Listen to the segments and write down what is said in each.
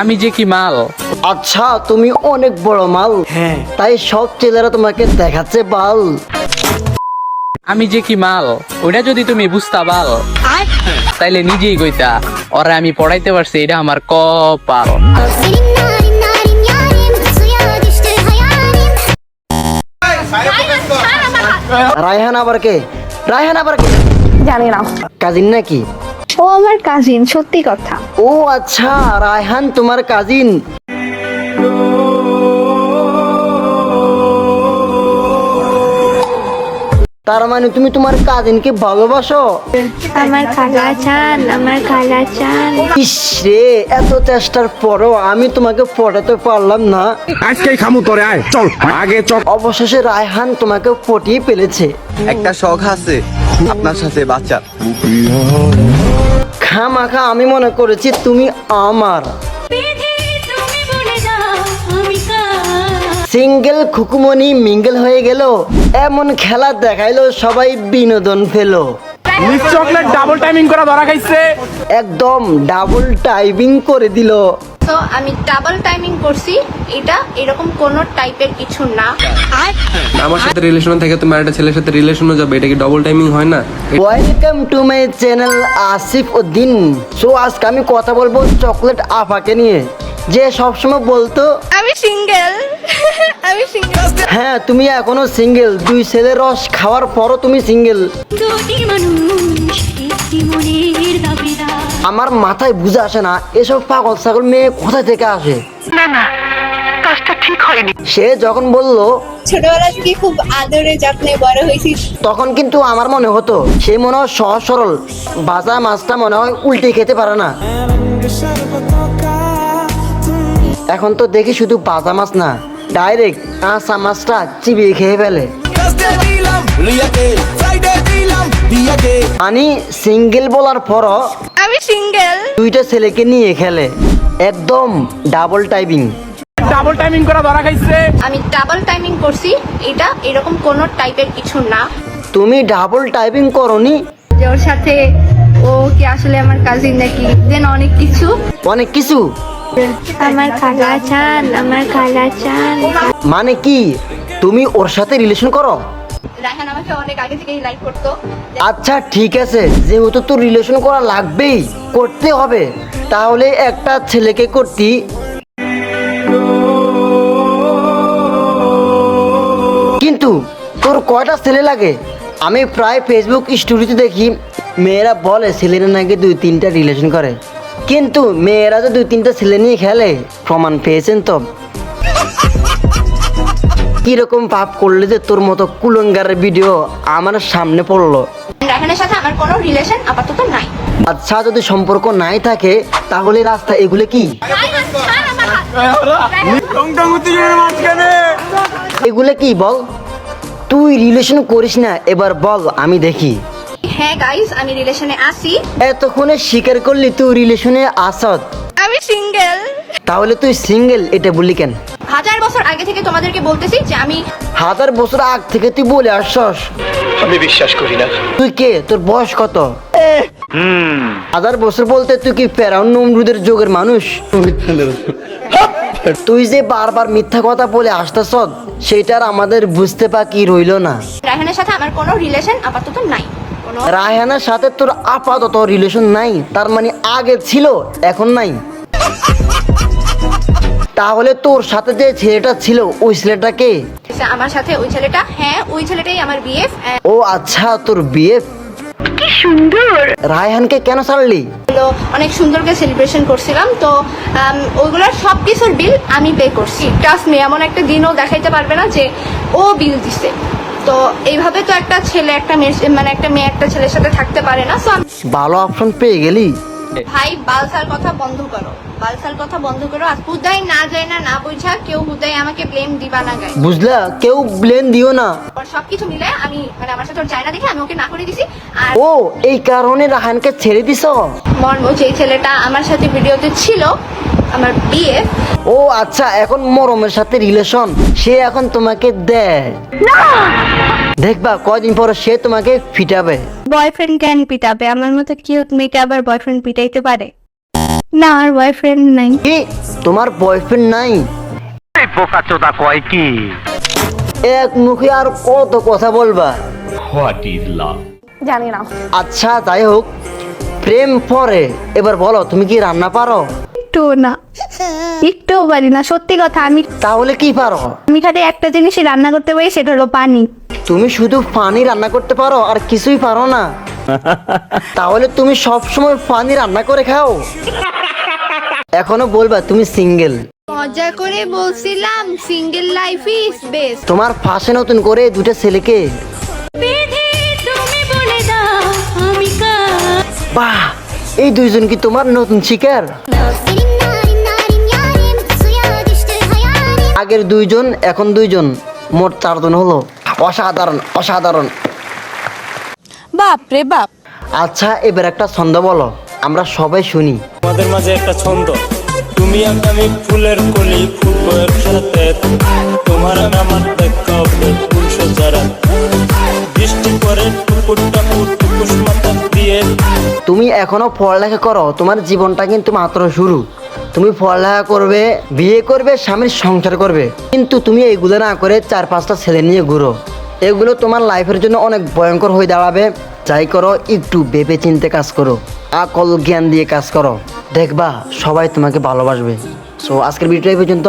আমি যে কি মাল? আচ্ছা তুমি অনেক বড় মাল। হ্যাঁ। তাই সব ছেলেরা তোমাকে দেখাচ্ছে বাল। আমি যে কি মাল? ওটা যদি তুমি বুঝতা বাল তাইলে নিজেই কইতা ওরা আমি পড়াইতে পারছি এটা আমার কপাল। রায়হান আবার কে? রায়হান আবার কে? জানি না। কাজিন নাকি? ও আমার কাজিন সত্যি কথা। ও আচ্ছা রায়হান তোমার কাজিন তার মানে তুমি তোমার কাজিনকে ভালোবাসো? আমার খালা চান আমার খালা চান। ইস রে এত চেষ্টার পরও আমি তোমাকে পটাতে পারলাম না। আজকেই খামু তোরে আয় চল। আগে চল। অবশেষে রায়হান তোমাকে পটিয়ে ফেলেছে। একটা শখ আছে আপনার সাথে বাচ্চার। খামাখা আমি মনে করেছি তুমি আমার। সিঙ্গেল খুকুমনি মিঙ্গেল হয়ে গেল এমন খেলা দেখাইলো সবাই বিনোদন পেল। মিস চকলেট ডাবল টাইমিং করা ধরা খাইছে। একদম ডাবল টাইপিং করে দিল। তো আমি ডাবল টাইমিং করছি। এটা এরকম কোন টাইপের কিছু না। আমার সাথে রিলেশন থেকে তুমি একটা ছেলের সাথে রিলেশনও যাবে এটা কি ডবল টাইমিং হয় না? Welcome to my channel Asif Uddin so আজকে আমি কথা বলব চকলেট আফাকে নিয়ে। যে সবসময় বলতো আমি সিঙ্গেল আমি সিঙ্গেল হ্যাঁ তুমি এখনও সিঙ্গেল দুই ছেলের রস খাওয়ার পরও তুমি সিঙ্গেল আমার মাথায় বুঝে আসে না এসব পাগল ছাগল মেয়ে কোথা থেকে আসে? না সে যখন বলল ছোটবেলা থেকে খুব আদরে যত্নে বড় হয়েছি। তখন কিন্তু আমার মনে হতো সে মনে হয় সহজ সরল ভাজা মাছটা মনে হয় উল্টে খেতে পারে না। এখন তো দেখি শুধু বাজা মাছ না ডাইরেক্ট কাঁচা মাছটা চিবিয়ে খেয়ে ফেলে। আনি সিঙ্গেল বলার পরও আমি সিঙ্গেল। দুইটা ছেলেকে নিয়ে খেলে। একদম ডাবল টাইপিং ডাবল টাইমিং করা ধরা খাইছে। আমি ডাবল টাইমিং করছি। এটা এরকম কোন টাইপের কিছু না। তুমি ডাবল টাইপিং করনি? যে ওর সাথে ও কি আসলে আমার কাজিন নাকি? দেন অনেক কিছু। অনেক কিছু? আমার খালা চান আমার খালা চান। মানে কি? তুমি ওর সাথে রিলেশন করো? রায়হান আমাকে অনেক আগে থেকেই লাইক করতো। আচ্ছা ঠিক আছে। যেহেতু তোর রিলেশন করা লাগবেই, করতে হবে। তাহলে একটা ছেলেকে করতি। কিন্তু তোর কয়টা ছেলে লাগে? আমি প্রায় ফেসবুক স্টোরিতে দেখি, মেয়েরা বলে ছেলেরা নাকি দুই তিনটা রিলেশন করে। কিন্তু মেয়েরা তো দুই তিনটা ছেলে নিয়ে খেলে, প্রমাণ পেয়েছেন তো? কীরকম পাপ করলে যে তোর মতো কুলঙ্গারের ভিডিও আমার সামনে পড়ল? রায়হানের সাথে আমার কোনো রিলেশন আপাতত নাই। আচ্ছা যদি সম্পর্ক নাই থাকে তাহলে রাস্তা এগুলো কি? এগুলো কি বল? তুই রিলেশন করিস না এবার বল আমি দেখি। হ্যাঁ গাইস আমি রিলেশনে আছি। এতক্ষণে স্বীকার করলি তুই রিলেশনে আসত আমি সিঙ্গেল তাহলে তুই সিঙ্গেল এটা বললি কেন? হাজার বছর আগে থেকে তোমাদেরকে বলতেছি যে আমি হাজার বছর আগ থেকে তুই বলে আসছস। আমি বিশ্বাস করি না। তুই কে? তোর বয়স কত? হাজার বছর বলতে তুই কি ফেরাউন নমরুদের যুগের মানুষ? তুই যে বারবার মিথ্যা কথা বলে আসতেছ সেটার আমাদের বুঝতে বাকি রইল না। রায়হানের সাথে আমার কোনো রিলেশন আপাতত নাই। রায়হানের সাথে তোর আপাতত রিলেশন নাই তার মানে আগে ছিল এখন নাই। তাহলে তোর সাথে যে ছেলেটা ছিল ওই ছেলেটাকে আমার সাথে ওই ছেলেটা হ্যাঁ ওই ছেলেটাই আমার বিএফ ও আচ্ছা তোর বিয়ে কি সুন্দর! রায়হানকে কেন ছাড়লি? অনেক সুন্দর করে সেলিব্রেশন করছিলাম তো ওইগুলোর সব কিছুর বিল আমি পে করছি। ট্রাস্ট মি এমন একটা দিনও দেখাইতে পারবে না যে ও বিল দিছে। তো এইভাবে তো একটা ছেলে একটা মেয়ে মানে একটা মেয়ে একটা ছেলের সাথে থাকতে পারে না। সো ভালো অপশন পেয়ে গেলি। ভাই বালসার কথা বন্ধ করো। বালসার কথা বন্ধ করো আর হুদাই না যায় না না বুঝা কেউ হুদাই আমাকে ব্লেম দিবা না গাই বুঝলা? কেউ ব্লেন দিও না। সবকিছু মিলে আমি মানে আমার সাথে ওর যায় না দেখে আমি ওকে না করে দিছি আর ও এই কারণে রাহানকে ছেড়ে দিছ? মর্ম যে ছেলেটা আমার সাথে ভিডিওতে ছিল আমার বিয়ে। ও আচ্ছা এখন মরমের সাথে রিলেশন সে এখন তোমাকে দেয়। দেখবা কয়দিন পর সে তোমাকে ফিটাবে বয়ফ্রেন্ড কেন পিটাবে? আমার মতো কিউট মেয়েকে আবার বয়ফ্রেন্ড পিটাইতে পারে? না আর বয়ফ্রেন্ড নাই। কি? তোমার বয়ফ্রেন্ড নাই? বোকা চোদা কয় কি? এক মুখে আর কত কথা বলবা? হোয়াট ইজ লাভ জানি না। আচ্ছা যাই হোক প্রেম পরে। এবার বলো তুমি কি রান্না পারো? একটু না। একটুও পারি না সত্যি কথা আমি তাহলে কি পারো? আমি খালি একটা জিনিসই রান্না করতে পারি সেটা হলো পানি। তুমি শুধু পানি রান্না করতে পারো আর কিছুই পারো না তাহলে তুমি সব সময় পানি রান্না করে খাও এখনও বলবা তুমি সিঙ্গেল মজা করে বলছিলাম সিঙ্গেল লাইফ ইজ বেস্ট তোমার পাশে নতুন করে দুটো ছেলেকে বাহ এই দুইজন কি তোমার নতুন শিকার আগের দুইজন এখন দুইজন মোট চারজন হলো অসাধারণ অসাধারণ। বাপ রে বাপ। আচ্ছা এবার একটা ছন্দ বলো আমরা সবাই শুনি। আমাদের মাঝে একটা ছন্দ তুমি আর আমি ফুলের কলি ফুটবো একসাথে তোমার আর আমার দেখা হবে ফুল সজারা বৃষ্টি পরে টুকুর টাকুর টুকুস মাথা দিয়ে তুমি এখনও পড়ালেখা করো তোমার জীবনটা কিন্তু মাত্র শুরু। তুমি পড়ালেখা করবে, বিয়ে করবে, স্বামীর সংসার করবে। কিন্তু তুমি এইগুলো না করে চার পাঁচটা ছেলে নিয়ে ঘুরো। এগুলো তোমার লাইফের জন্য অনেক ভয়ঙ্কর হয়ে দাঁড়াবে। যাই করো, একটু ভেবে চিনতে কাজ করো। আকল জ্ঞান দিয়ে কাজ করো। দেখবা, সবাই তোমাকে ভালোবাসবে। সো আজকের ভিডিওটা এই পর্যন্ত।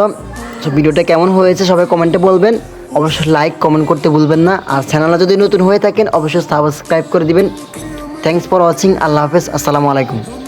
সো ভিডিওটা কেমন হয়েছে সবাই কমেন্টে বলবেন। অবশ্যই লাইক কমেন্ট করতে ভুলবেন না। আর চ্যানেলে যদি নতুন হয়ে থাকেন, অবশ্যই সাবস্ক্রাইব করে দিবেন। থ্যাংকস ফর ওয়াচিং আল্লাহ হাফেজ। আসসালামু আলাইকুম।